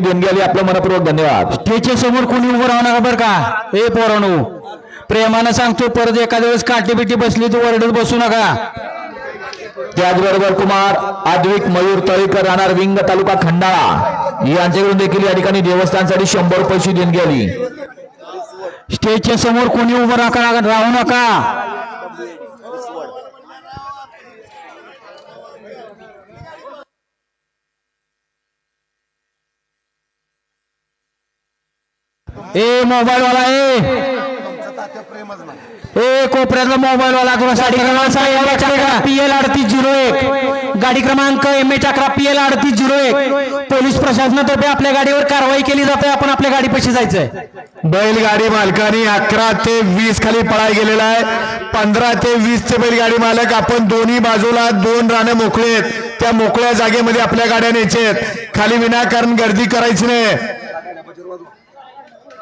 देणगी आली. आपलं मनपूर्वक धन्यवाद. स्टेजच्या समोर कोणी उभं राहू नका बरं का? हे पोरांनो प्रेमानं सांगतो परत एखाद्या वेळेस काठी बिटी बसली तर वरडत बसू नका. त्याचबरोबर कुमार आद्विक मयूर तळेकर राहणार विंग तालुका खंडाळा. यांच्याकडून देखील या ठिकाणी देवस्थानसाठी शंभर रुपयाची देणगी आली. स्टेजच्या समोर कोणी उभं राहू नका. ए मोबाईल वाला ए. ए कोपऱ्यातला मोबाईल वाला गाडी क्रमांक पी एल अडतीस झिरो एक. गाडी क्रमांक एम एच अकरा पी एल अडतीस झिरो एक. पोलीस प्रशासनातर्फे आपल्या गाडीवर कारवाई केली जाते आपण आपल्या गाडीपाशी जायचंय. बैलगाडी मालकाने अकरा ते वीस खाली पळाय गेलेला आहे. पंधरा ते वीस चे बैलगाडी मालक आपण दोन्ही बाजूला दोन राणे मोकळे आहेत त्या मोकळ्या जागेमध्ये आपल्या गाड्या न्यायच्या आहेत खाली विनाकारण गर्दी करायची नाही.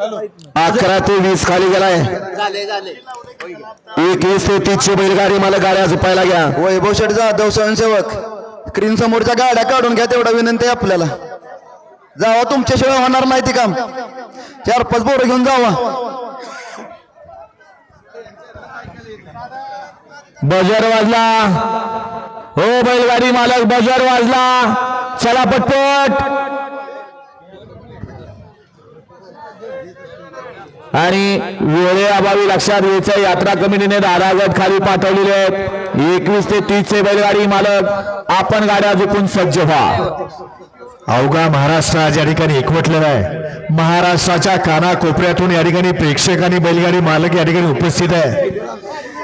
अकरा ते वीस खाली गेलाय. एकवीस ते तीसशे बैलगाडी मला गाड्या झोपायला घ्या. वैभव शेठ जाधव स्वयंसेवक. स्क्रीन समोरच्या गाड्या काढून घ्या तेवढा विनंती आहे आपल्याला. जावा तुमच्याशिवाय होणार नाही ते काम. चार पाच बोरं घेऊन जावा. बजर वाजला. हो बैलगाडी मालक बजर वाजला. चला पटपट. आणि वेळेअभावी लक्षात घ्यायचं. यात्रा कमिटीने दारागत खाली पाठवलेले आहेत. एकवीस ते तीस चे बैलगाडी मालक आपण गाड्या झुकून सज्ज व्हा. अवघा महाराष्ट्र आज या ठिकाणी एकवटलेला आहे. महाराष्ट्राच्या कानाकोपऱ्यातून या ठिकाणी प्रेक्षक आणि बैलगाडी मालक या ठिकाणी उपस्थित आहे.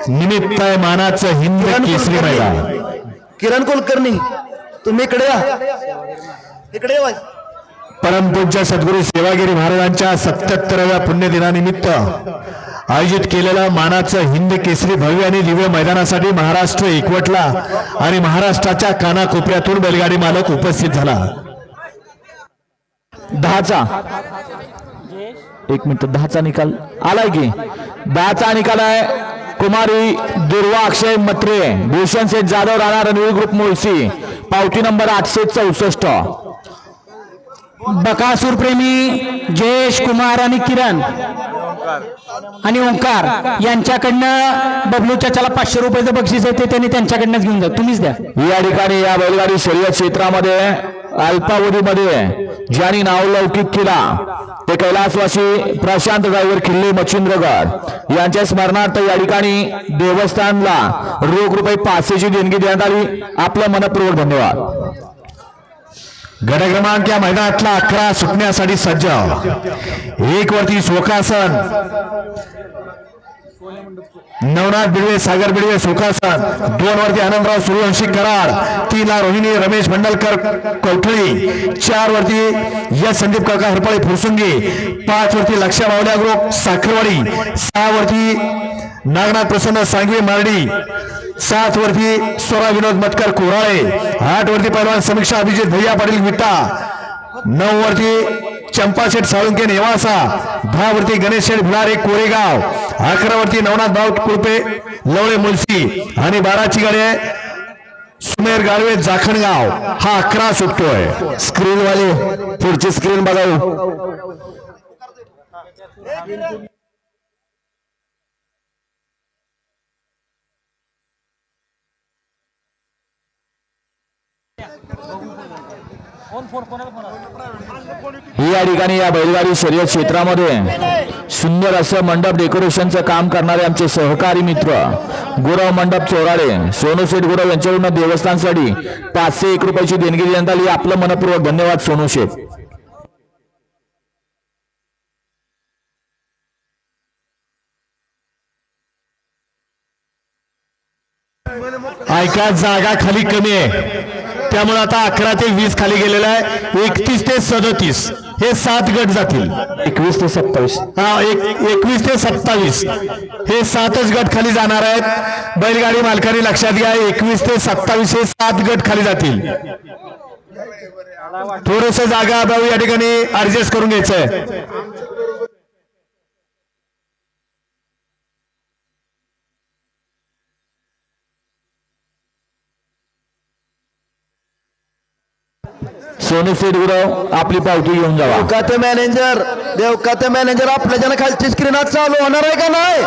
निमित्त आहे मानाचं हिंद केसरी मैदान. किरण कुलकर्णी तुम्ही इकडे या. इकडे. परमपूज्य सद्गुरू सेवागिरी महाराजांच्या सत्याहत्तराव्या पुण्यदिनानिमित्त आयोजित केलेलं मानाचं हिंद केसरी भव्य आणि दिव्य मैदानासाठी महाराष्ट्र एकवटला आणि महाराष्ट्राच्या कानाकोपऱ्यातून बैलगाडी मालक उपस्थित झाला. दहाचा. एक मिनिट दहाचा निकाल आलाय की? दहाचा निकाल आहे. कुमारी दुर्वा अक्षय मत्रे भूषण शेठ जाधव राणा रणवीर ग्रुप मुळशी पावती नंबर आठशे चौसष्ट. बकासूर प्रेमी जयेश कुमार आणि किरण आणि ओंकार यांच्याकडनं बबलू चाचाला पाचशे रुपयाचं बक्षीस आहे ते त्यांनी त्यांच्याकडनंच घेऊन जा. तुम्हीच द्या. या ठिकाणी या बैलगाडी शर्यत क्षेत्रामध्ये अल्पावधीमध्ये ज्यांनी नाव लौकिक केला ते कैलासवासी प्रशांत ड्रायव्हर किल्ले मच्छिंद्रगड यांच्या स्मरणार्थ या ठिकाणी देवस्थानला रोख रुपये पाचशेची देणगी देण्यात आली. आपलं मनपूर्वक धन्यवाद. गट क्रमांक या मैदानातला अकरा सुटण्यासाठी सज्ज. एक वरती सोकासन नवनाथ बिडवे सागर बिडवे सोकासन दोन वरती आनंदराव सूर्यवंशी कराड. तीनला रोहिणी रमेश मंडलकर कौठळी चार वरती यश संदीप काका हरपाळे फुरसुंगी. पाच वरती लक्ष्या बावल्या ग्रुप साखरवाडी. सहा वरती नागनाथ प्रसन्न सांगवी मारडी. सात वरती स्वरा विनोद मटकर कोराळे. आठ वरती पहिलवान समीक्षा अभिजित भैया पाटील विटा. नऊ वरती चंपाशेठ साळुंके नेवासा. दहा वरती गणेश शेठ भिलारे कोरेगाव. अकरा वरती नवनाथ भाऊ कुळपे लवळे मुलसी. आणि बाराची गाडी आहे सुमेर गाडवे जाखणगाव. हा अकरा सुटतोय. स्क्रीन वाले पुढची स्क्रीन बघाऊ. ही या ठिकाणी या बैलगाडी शर्यत क्षेत्रामध्ये सुंदर असं मंडप डेकोरेशनचं काम करणारे आमचे सहकारी मित्र गुरव मंडप चोराडे सोनू शेठ गुरव यांच्याकडून देवस्थानसाठी पाचशे एक रुपयाची देणगी देण्यात आली. आपलं मनपूर्वक धन्यवाद सोनू शेठ. ऐका जागा खाली कमी आहे. त्यामुळे आता अकरा ते वीस खाली गेलेला आहे. एकतीस ते सदतीस. हे सात गट जातील. एकवीस ते सत्तावीस. हा एक एकवीस ते सत्तावीस. हे सातच गट खाली जाणार आहेत. बैलगाडी मालकांनी लक्षात घ्या एकवीस ते सत्तावीस हे सात गट खाली जातील. थोडस जागा अभावी या ठिकाणी ऍडजस्ट करून घ्यायचंय. सोनू गुरव आपली पावती घेऊन जावा. देवकाते मॅनेजर देवकाते मॅनेजर आपल्या ज्यानं खालची स्क्रीन आज चालू होणार आहे का नाही?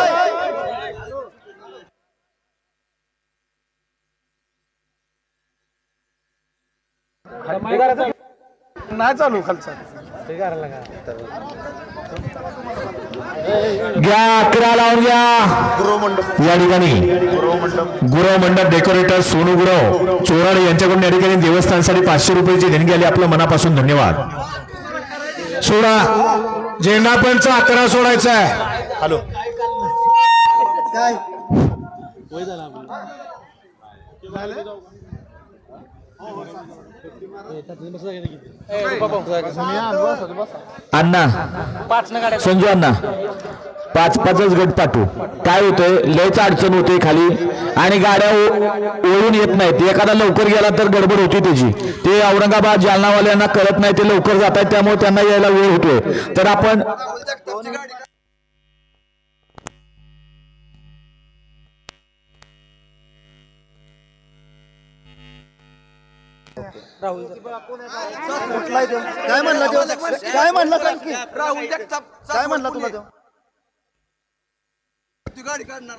घ्या अकरा लावून घ्या. या ठिकाणी गुरव मंडप डेकोरेटर सोनू गुरव चोराड यांच्याकडून या ठिकाणी देवस्थानसाठी पाचशे रुपयाची देणगी आली आपलं मनापासून धन्यवाद. सोडा झेंडा पंच अकरा सोडायचा आहे. हॅलो. अण्णा संजू अण्णा पाच पाचच गट पाठवू. काय होतंय? लयच अडचण होते खाली. आणि गाड्या ओळून ओढून येत नाहीत. एखादा लवकर गेला तर गडबड होती त्याची. ते औरंगाबाद जालनावाल्यांना कळत नाही ते लवकर जात आहेत त्यामुळे त्यांना यायला वेळ होतोय. तर आपण काय म्हणला तो? काय म्हणला सांग की? काय म्हणला तुला तो?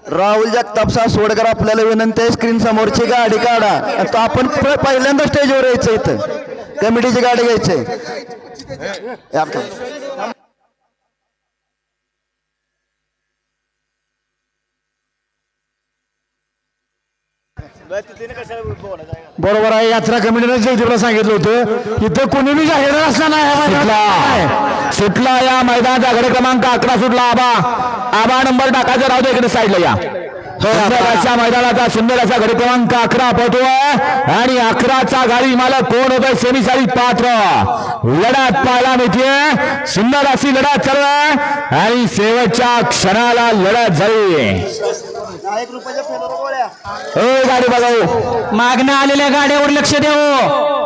राहुल जगताप सासवडकर आपल्याला विनंती आहे स्क्रीन समोरची गाडी काढा. आता आपण प- पहिल्यांदा स्टेजवर यायचं इथं. कमिटीची गाडी घ्यायची. बरोबर आहे यात्रा कमिटीनं जयदीपला सांगितलं होतं इथं कोणी बी जाहीर असला नाही. सुटला या मैदानाचा गड क्रमांक अकरा सुटला आबा. आबा नंबर टाकायचा राहू दे इकडे साईडला या. अशा मैदानाचा सुंदर असा गडी क्रमांक अकरा पळतोय आणि अकराचा गाडी मला कोण होतोय? सेमीसारी पात्र. लढत पाहायला मिळते सुंदर अशी लढत चालू आहे. आणि शेवटच्या क्षणाला लढत झाली. ओ गाडी बघाऊ मागण्या आलेल्या गाड्यावर लक्ष द्यावं